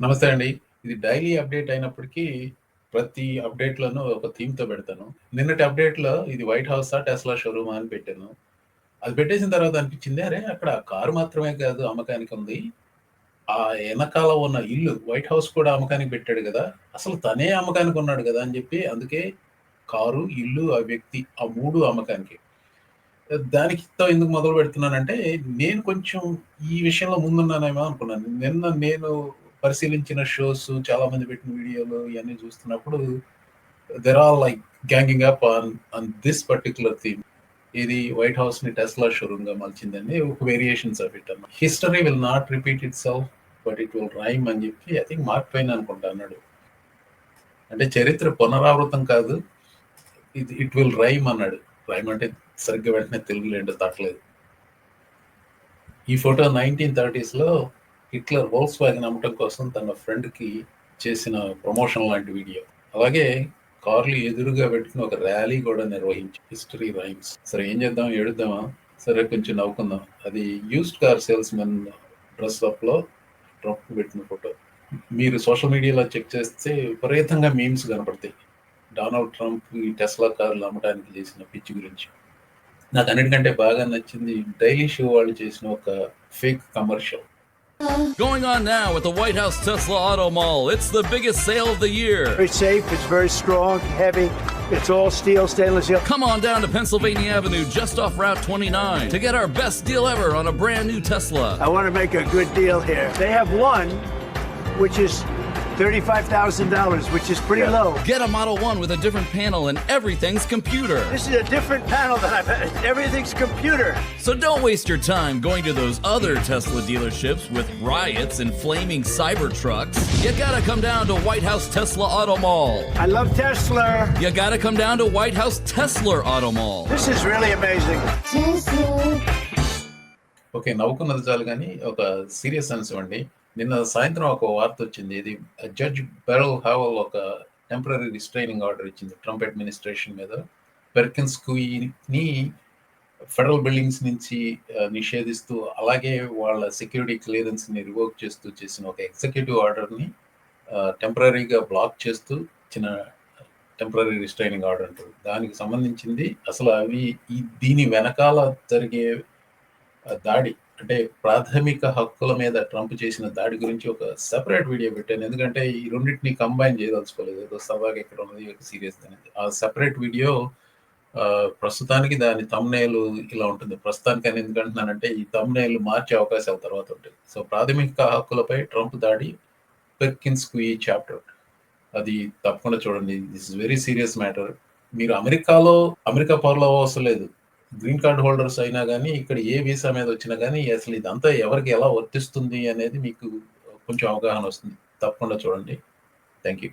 నమస్తే అండి. ఇది డైలీ అప్డేట్ అయినప్పటికీ ప్రతి అప్డేట్‌లోనూ ఒక థీమ్‌తో పెడతాను. నిన్నటి అప్డేట్‌లో ఇది వైట్ హౌసా? టెస్లా షోరూమా? అని పెట్టాను. అది పెట్టేసిన తర్వాత అనిపించింది అరే! అక్కడ కారు మాత్రమే కాదు అమ్మకానికి ఉంది. ఆ వెనకాల ఉన్న ఇల్లు వైట్ హౌస్ కూడా అమ్మకానికి పెట్టాడు కదా అసలు తనే అమ్మకానికి ఉన్నాడు కదా అని చెప్పి అందుకే కారు, ఇల్లు, ఆ వ్యక్తి ఆ మూడు అమ్మకానికి. దానికితో ఎందుకు మొదలు పెడుతున్నానంటే నేను కొంచెం ఈ విషయంలో ముందున్నానేమో అనుకున్నాను. నిన్న నేను పరిశీలించిన షోస్ చాలా మంది పెట్టిన వీడియోలు ఇవన్నీ చూస్తున్నప్పుడు there are like ganging up on on this particular theme. ఇది వైట్ హౌస్ని టెస్లా షోరూమ్‌గా మలిచిందని ఒక వేరియేషన్స్ ఆఫ్ ఇట్ అన్నమాట. History will not repeat itself but it will rhyme అని చెప్పి ఐ థింక్ మార్క్ పైన అనుకుంటా అన్నాడు. అంటే చరిత్ర పునరావృతం కాదు. ఇది ఇట్ విల్ రైమ్ అన్నాడు. రైమ్ అంటే సరిగ్గా వెంటనే తెలుగులో ఏంటో తట్టలేదు. ఈ ఫోటో 1930స్‌లో హిట్లర్ వోల్స్ వ్యాగన్ అమ్మటం కోసం తన ఫ్రెండ్‌కి చేసిన ప్రమోషన్ లాంటి వీడియో. అలాగే కార్లు ఎదురుగా పెట్టుకుని ఒక ర్యాలీ కూడా నిర్వహించి హిస్టరీ రైమ్స్. సరే ఏం చేద్దాం? ఏడుద్దామా? సరే కొంచెం నవ్వుకుందాం. అది యూస్డ్ కార్ సేల్స్‌మెన్ డ్రెస్ అప్‌లో ట్రంప్ పెట్టిన ఫోటో. మీరు సోషల్ మీడియాలో చెక్ చేస్తే విపరీతంగా మీమ్స్ కనపడతాయి. డొనాల్డ్ ట్రంప్ ఈ టెస్లా కార్లు అమ్మటానికి చేసిన పిచ్చి గురించి. నాకు అన్నిటికంటే బాగా నచ్చింది డైలీ షో వాళ్ళు చేసిన ఒక fake commercial. Going on now at the White House Tesla Auto Mall. It's the biggest sale of the year. Very safe, it's very strong, heavy. It's all steel, stainless steel. Come on down to Pennsylvania Avenue just off Route 29 to get our best deal ever on a brand new Tesla. I want to make a good deal here. They have one which is $35,000, which is pretty low. Get a Model 1 with a different panel and everything's computer. This is a different panel than I've had. Everything's computer. So don't waste your time going to those other Tesla dealerships with riots and flaming cyber trucks. You gotta come down to White House Tesla Auto Mall. I love Tesla. You gotta come down to White House Tesla Auto Mall. This is really amazing. Okay. నవ్వుకున్నది చాలు గానీ ఒక serious అంశం అండి. నిన్న సాయంత్రం ఒక వార్త వచ్చింది. ఇది జడ్జ్ బెరల్ హావల్ ఒక టెంపరీ రిస్ట్రైనింగ్ ఆర్డర్ ఇచ్చింది ట్రంప్ అడ్మినిస్ట్రేషన్ మీద. పెర్కిన్స్ కుయిని ఫెడరల్ బిల్డింగ్స్ నుంచి నిషేధిస్తూ అలాగే వాళ్ళ సెక్యూరిటీ క్లియరెన్స్‌ని రివోక్ చేస్తూ చేసిన ఒక ఎగ్జిక్యూటివ్ ఆర్డర్‌ని టెంపరీగా టెంపరరీగా బ్లాక్ చేస్తూ ఇచ్చిన టెంపరరీ రిస్ట్రైనింగ్ ఆర్డర్ అంటారు. దానికి సంబంధించింది అసలు అవి ఈ దీని వెనకాల జరిగే దాడి అంటే ప్రాథమిక హక్కుల మీద ట్రంప్ చేసిన దాడి గురించి ఒక సెపరేట్ వీడియో పెట్టాను. ఎందుకంటే ఈ రెండింటిని కంబైన్ చేయదలుచుకోలేదు. ఏదో సవాగా ఇక్కడ ఉన్నది సీరియస్ అనేది. ఆ సెపరేట్ వీడియో ప్రస్తుతానికి దాని థంబ్‌నెయిల్ ఇలా ఉంటుంది. ప్రస్తుతానికి అని ఎందుకంటున్నానంటే ఈ థంబ్‌నెయిల్ మార్చే అవకాశాలు తర్వాత ఉంటాయి. సో ప్రాథమిక హక్కులపై ట్రంప్ దాడి పెర్కిన్స్ క్వీ చాప్టర్. అది తప్పకుండా చూడండి. This is very serious matter. మీరు అమెరికాలో అమెరికా పౌరులు అవ్వవసరం లేదు. గ్రీన్ కార్డ్ హోల్డర్స్ అయినా కానీ ఇక్కడ ఏ వీసా మీద వచ్చినా కానీ అసలు ఇదంతా ఎవరికి ఎలా వర్తిస్తుంది అనేది మీకు కొంచెం అవగాహన వస్తుంది. తప్పకుండా చూడండి. Thank you.